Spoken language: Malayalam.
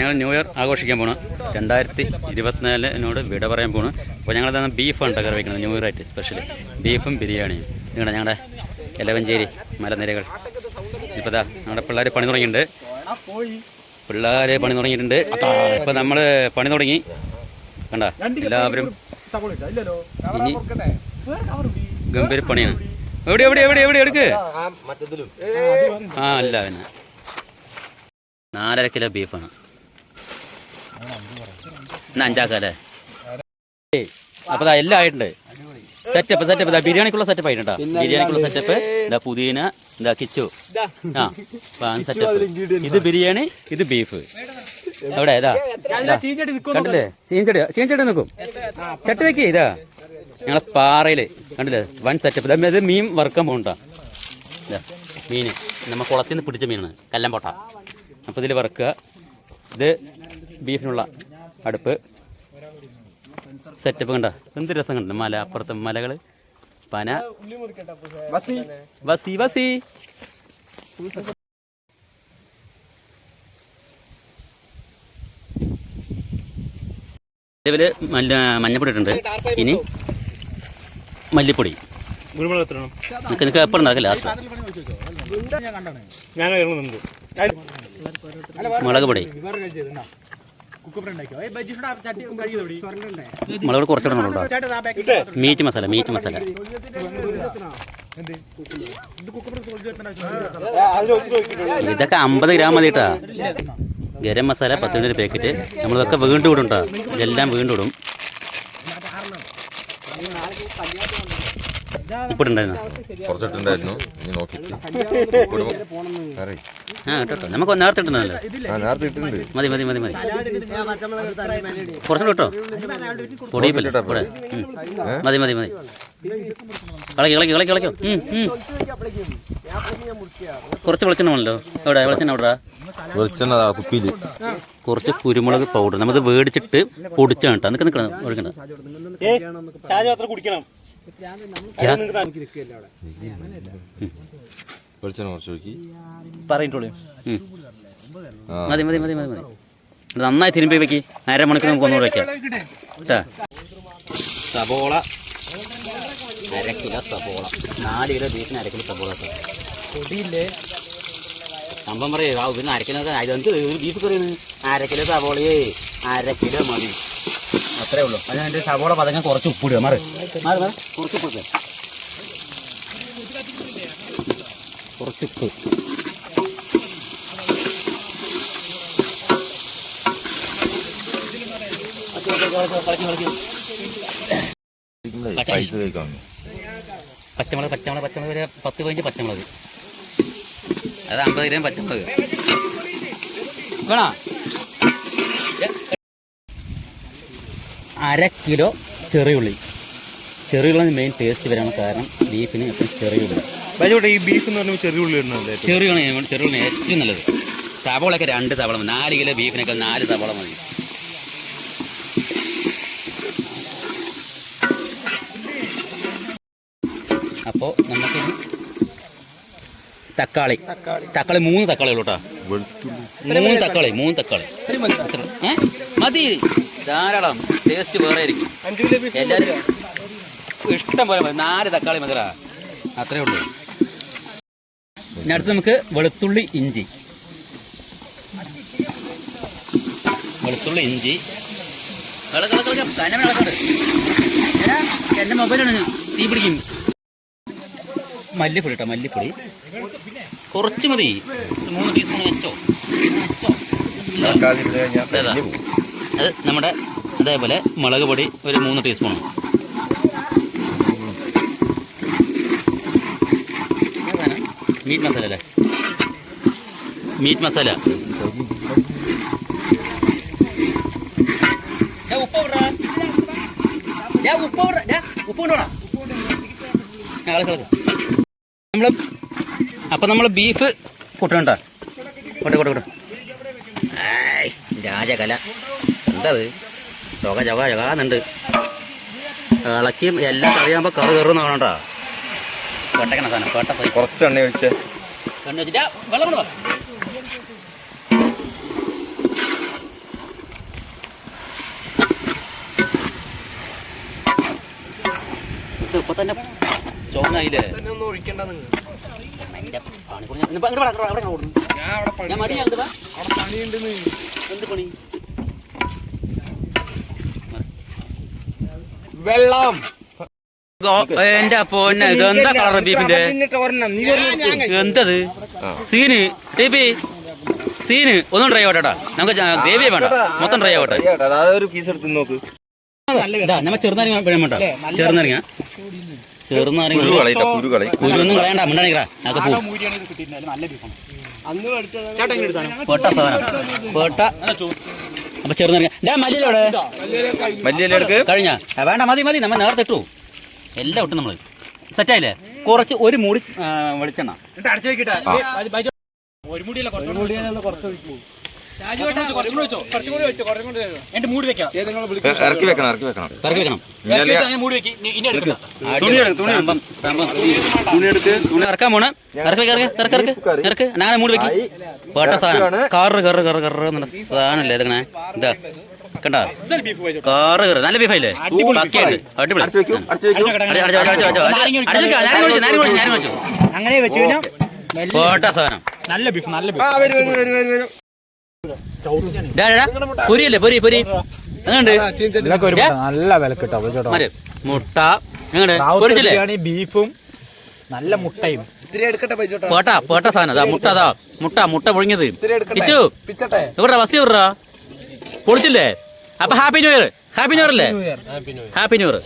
അപ്പോൾ ഞങ്ങൾ ന്യൂ ഇയർ ആഘോഷിക്കാൻ പോണ്. രണ്ടായിരത്തി ഇരുപത്തിനാലിനോട് വിട പറയാൻ പോണ്. അപ്പോൾ ഞങ്ങൾ തന്നെ ബീഫാണ് കറി വയ്ക്കുന്നത് ന്യൂ ഇയർ ആയിട്ട് സ്പെഷ്യലി ബീഫും ബിരിയാണിയും. നിങ്ങളുടെ ഞങ്ങളുടെ എലവഞ്ചേരി മലനിരകൾ. ഇപ്പോൾ ദാ നമ്മുടെ പിള്ളേർ പണി തുടങ്ങിയിട്ടുണ്ട്. പിള്ളേർ പണി തുടങ്ങിയിട്ടുണ്ട്. ഇപ്പൊ നമ്മൾ പണി തുടങ്ങി. കണ്ട? എല്ലാവരും ഇനി ഗംഭീര പണിയാണ്. എവിടെ എവിടെ എവിടെ എവിടെ എടുക്ക്? ആ അല്ല പിന്നെ. നാലര കിലോ ബീഫാണ്. എന്നാ അഞ്ചാക്കല്ലേ അപ്പൊ ദാ എല്ലാം ആയിട്ടുണ്ട്. സെറ്റപ്പ് സെറ്റപ്പ് ഇതാ ബിരിയാണിക്കുള്ള സെറ്റപ്പ് ആയിട്ടുണ്ടോ ബിരിയാണിക്കുള്ള സെറ്റപ്പ് ഇതാ പുതിന ഇതാ കിച്ചു. ആ സെറ്റപ്പ് ഇത് ബിരിയാണി ഇത് ബീഫ് അവിടെ ഇതാ. കണ്ടില്ലേ? ചീഞ്ചടി ചീഞ്ചടി നിൽക്കും. ചട്ടി വെക്കേ ഇതാ. ഞങ്ങളെ പാറയിൽ കണ്ടില്ലേ? വൺ സെറ്റപ്പ് ഇത് മീൻ വറുക്കാൻ പോകണ്ട മീൻ നമ്മ കുളത്തിൽ നിന്ന് പിടിച്ച മീനാണ്. കല്ലമ്പോട്ട അപ്പോൾ ഇതിൽ വറുക്കുക. ഇത് ബീഫിനുള്ള അടുപ്പ്. സെറ്റപ്പ് കണ്ട? എന്ത് രസം കണ്ട മല അപ്പുറത്തെ മലകൾ പന. വസി. വസി ഇതിൽ മല്ല മഞ്ഞപ്പൊടി ഇട്ടുണ്ട് ഇനി മല്ലിപ്പൊടി? നിനക്ക് എപ്പോഴും നടക്കില്ല ലാസ്റ്റ് മുളക് പൊടി. മുളക് കുറച്ചിടണം മീറ്റ് മസാല മീറ്റ് മസാല. ഇതൊക്കെ അമ്പത് ഗ്രാം മതി കേട്ടാ ഗരം മസാല പത്ത് മിനിറ്റ് പാക്കറ്റ് നമ്മളിതൊക്കെ വീണ്ടും ഇടും കേട്ടോ ഇതെല്ലാം വീണ്ടും ഇടും. ഉപ്പിട്ടുണ്ടായിരുന്നു കുറച്ചിട്ടുണ്ടായിരുന്നു. കറി. ആ കേട്ടോ നമുക്ക് നേരത്തെ ഇട്ടുന്നതല്ലേ ആ നേരത്തെ ഇട്ടിട്ടുണ്ട്. മതി മതി മതി മതി. കുറച്ചുകൂടെ പൊടിയപ്പല്ലേ ഇവിടെ ഉം. മതി മതി മതി. കളക്കി കളക്കി കളക്കി കളക്കോ. കുറച്ച് വെളിച്ചെണ്ണ എവിടെ? വെളിച്ചെണ്ണ എവിടെ? വെളിച്ചെണ്ണ കുപ്പിയിൽ. കുറച്ച് കുരുമുളക് പൗഡർ നമുക്ക് വേടിച്ചിട്ട് പൊടിച്ചാണ് കേട്ടോ. നിൽക്കണം അത്ര കുടിക്കണം. വെളിച്ചെണ്ണ കുറച്ച് നോക്കി പറഞ്ഞിട്ടുള്ളൂ ഉം. ആ. മതി മതി മതി മതി മതി. ഇത് നന്നായി തിരുമ്പി വെക്ക്. അരമണിക്കൂർ നമുക്ക് ഒന്നുകൂടെ വെക്കാം. സബോള. അര കിലോ സബോള. നാല് കിലോ ബീഫിന് അര കിലോ സബോള പൊടിയില്ലേ? സംഭവം പറയൂ. ആ പിന്നെ അര കിലോ ഇതെന്ത് ഒരു ബീഫ് കറിയാണ്? അര കിലോ സബോളയേ. അര കിലോ മതി. അത്രേ ഉള്ളൂ. അതിന് സബോള പതങ്ങ കുറച്ച് ഉപ്പിടുക. മാറി. മാറി മാറി. കുറച്ച് ഉപ്പിടുക. കുറച്ച് ഉപ്പ് പച്ചമുളക് പച്ചമുളക് പച്ചമുളക് ഒരു പത്ത് പതിനഞ്ച് പച്ചമുളക്. അത് അമ്പത് ഗ്രാം പച്ചമുളക്. വേണോ അര കിലോ ചെറിയുള്ളി. ചെറിയുള്ളി മെയിൻ ടേസ്റ്റ് വരാനുള്ള കാരണം ബീഫിന് എപ്പോഴും ചെറിയുള്ളി ബൈജോട്ടെ ഈ ബീഫ് എന്ന് പറഞ്ഞാൽ ചെറിയ ഉള്ളി ഇടുന്നത് ചെറിയ ഉള്ളി ഏറ്റവും നല്ലത്. തവളൊക്കെ രണ്ട് സവോള മതി. നാല് കിലോ ബീഫിനൊക്കെ നാല് സവോള മതി. അപ്പോൾ നമുക്ക് തക്കാളി. തക്കാളി. മൂന്ന് തക്കാളി ഉള്ളൂ കേട്ടോ മൂന്ന് തക്കാളി മൂന്ന് തക്കാളി. ഏ? മതി. ധാരാളം. ടേസ്റ്റ് വേറെ ആയിരിക്കും എല്ലാവരും ഇഷ്ടം പോലെ മതി. നാല് തക്കാളി മതിടാ. അത്രേ ഉള്ളൂ. ഇനി അടുത്ത് നമുക്ക് വെളുത്തുള്ളി ഇഞ്ചി. വെളുത്തുള്ളി ഇഞ്ചി. എന്റെ മൊബൈലാണ് തീ പിടിക്കും. മല്ലിപ്പൊടി കേട്ടോ മല്ലിപ്പൊടി. കുറച്ച് മതി. മൂന്ന് ടീസ്പൂൺ വെച്ചോ അത് നമ്മുടെ അതേപോലെ മുളക് പൊടി ഒരു മൂന്ന് ടീസ്പൂൺ മീറ്റ് മസാല അല്ലേ? മീറ്റ് മസാല. നമ്മൾ അപ്പം നമ്മൾ ബീഫ് കൂട്ടണ്ട കൊട്ടെ കൊട്ടെ കൊട്ടെ. രാജകല. എന്തത്? ചൊക ചൊക ചൊകാന്നുണ്ട്. ഇളക്കിയും എല്ലാം കറിയാകുമ്പോൾ കറു കയറുന്ന കാണണ്ടാ കൊട്ടക്കണ സാധനം. കോട്ട സൈ കുറച്ച് എണ്ണ ഒഴിച്ച്. എണ്ണ വെച്ചിട്ട് വെള്ളം കൊണ്ട് ഇപ്പൊ തന്നെ ചോന്നായില്ലേ വെള്ളം. എന്റെ പൊന്നെ ഇതെന്താ കളർ ബീഫിന്റെ? എന്തത്? സീന് പി സീന് ഒന്നും ഡ്രൈ ആവട്ടെടാ നമുക്ക് ഗ്രേവി വേണ്ട. മൊത്തം ഡ്രൈ ആവട്ടെ അതൊരു പീസ് എടുത്ത് നോക്ക്. ഇതാ നമ്മ ചെറുനാരങ്ങ വേണ്ട ചെറുനാരങ്ങ. ചെറുനാരങ്ങ. കുരുവൊന്നും കളയണ്ട. മിണ്ടാണിക്കടാ അതൊക്കെ പോ. പൊട്ട സാധനം. പൊട്ട. അപ്പൊ ചെറുനാരങ്ങ. മല്ലിയിലോടെ കഴിഞ്ഞ. വേണ്ട മതി മതി. നമ്മ നേരത്തെ ഇട്ടു. എല്ലാം ഇട്ട് നമ്മൾ. സെറ്റായില്ലേ? കുറച്ച് ഒരു മൂടി വെളിച്ചെണ്ണ. ഇറക്കി വെക്കണം ഇറക്കി വെക്കണം. ഇറക്കി വെക്കണം. ഇറക്കാൻ പോണ്. ഇറക്കി ഇറക്കി ഇറക്കി ഇറക്കി ഇറക്കി. ഞാൻ മൂടി വെക്കി. പേട്ട സാധനം. കറ് കറ് കറ് കറ് സാധനല്ലേ ഇതെങ്ങനെ? ഇതാ. കണ്ട? കാറ് കയറി. നല്ല ബീഫായില്ലേ ബാക്കിയുണ്ട്. അടിപൊളി. അങ്ങനെ വെച്ച് കഴിഞ്ഞാൽ പേട്ട സാധനം നല്ല ബീഫ് നല്ല ബീഫ്. പൊരിയല്ലേ പൊരി പൊരി. നല്ല വില കിട്ടും മുട്ട. പൊരിച്ചില്ലേ? ബീഫും നല്ല മുട്ടയും. പോട്ടാ പോട്ട സാധനം. അതാ മുട്ട അതാ മുട്ട മുട്ട പൊഴിഞ്ഞത് ഇവിടെ ബസ് എവിടാ പൊളിച്ചില്ലേ? അപ്പൊ happy new year. Happy new year അല്ലേ? Happy new year.